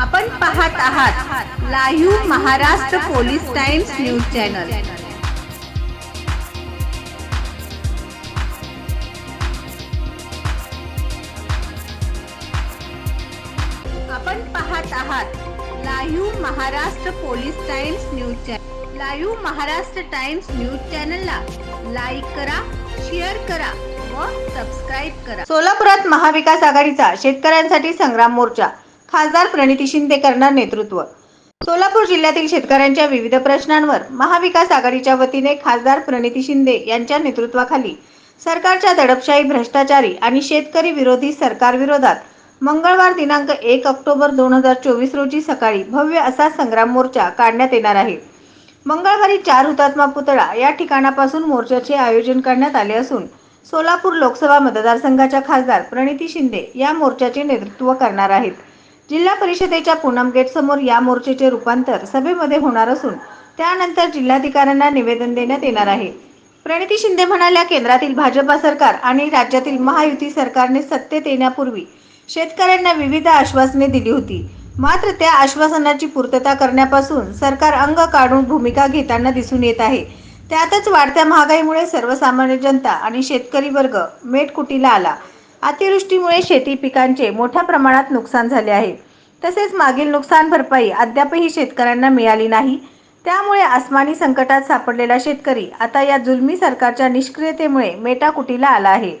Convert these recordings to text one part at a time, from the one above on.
आपण पाहत आहात live Maharashtra police times news channel. आपण पाहत आहात live Maharashtra police times news channel live Maharashtra times news चॅनलला लाईक करा शेअर करा व सबस्क्राईब करा. सोलापुरात महाविकास आघाडीचा शेतकऱ्यांसाठी संग्राम मोर्चा खासदार प्रणिती शिंदे करणार नेतृत्व. सोलापूर जिल्ह्यातील शेतकऱ्यांच्या विविध प्रश्नांवर महाविकास आघाडीच्या वतीने खासदार प्रणिती शिंदे यांच्या नेतृत्वाखाली सरकारच्या दडपशाही भ्रष्टाचारी आणि शेतकरी विरोधी सरकारविरोधात मंगळवार दिनांक एक ऑक्टोबर दोन हजार चोवीस रोजी सकाळी भव्य असा संग्राम मोर्चा काढण्यात येणार आहे. मंगळवारी चार हुतात्मा पुतळा या ठिकाणापासून मोर्चाचे आयोजन करण्यात आले असून सोलापूर लोकसभा मतदारसंघाच्या खासदार प्रणिती शिंदे या मोर्चाचे नेतृत्व करणार आहेत. जिल्हा परिषदेच्या पूनम गेट समोर या मोर्चेचे रूपांतर सभेमध्ये होणार असून त्यानंतर जिल्हाधिकाऱ्यांना निवेदन देण्यात येणार आहे. प्रणिती शिंदे म्हणाल्या केंद्रातील भाजपा सरकार आणि राज्यातील महायुती सरकारने सत्तेत येण्यापूर्वी शेतकऱ्यांना विविध आश्वासने दिली होती. मात्र त्या आश्वासनाची पूर्तता करण्यापासून सरकार अंग काढून भूमिका घेताना दिसून येत आहे. त्यातच वाढत्या महागाईमुळे सर्वसामान्य जनता आणि शेतकरी वर्ग मेटकुटीला आला. अतिवृष्टीमुळे शेती पिकांचे मोठ्या प्रमाणात नुकसान झाले आहे. तसेच मागील नुकसान भरपाई अद्यापही शेतकऱ्यांना मिळाली नाही. त्यामुळे आसमानी संकटात सापडलेला शेतकरी आता या जुलमी सरकारच्या निष्क्रियतेमुळे मेटाकुटीला आला आहे.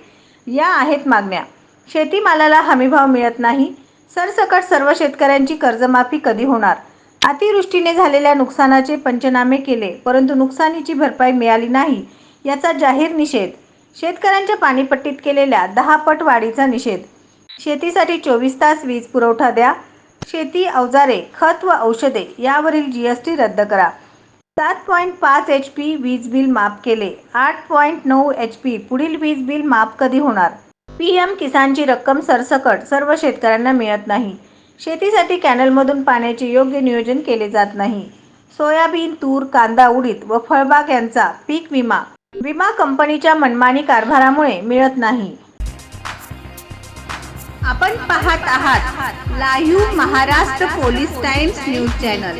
या आहेत मागण्या. शेतीमालाला हमीभाव मिळत नाही. सरसकट सर्व शेतकऱ्यांची कर्जमाफी कधी होणार? अतिवृष्टीने झालेल्या नुकसानाचे पंचनामे केले परंतु नुकसानीची भरपाई मिळाली नाही याचा जाहीर निषेध शेतकऱ्यांच्या पाणीपट्टीत केलेल्या दहा पट वाढीचा निषेध. शेतीसाठी चोवीस तास वीज पुरवठा द्या. शेती अवजारे खत व औषधे यावरील जी एस टी रद्द करा. सात पॉईंट पाच एच पी वीज बिल माफ केले. आठ पॉईंट नऊ एच पी पुढील वीज बिल माफ कधी होणार? पी एम किसानची रक्कम सरसकट सर्व शेतकऱ्यांना मिळत नाही. शेतीसाठी कॅनलमधून पाण्याचे योग्य नियोजन केले जात नाही. सोयाबीन तूर कांदा उडीद व फळबाग यांचा पीक विमा विमा कंपनीच्या मनमानी कारभारामुळे मिळत नाही. आपण पाहत आहात live Maharashtra police times news channel.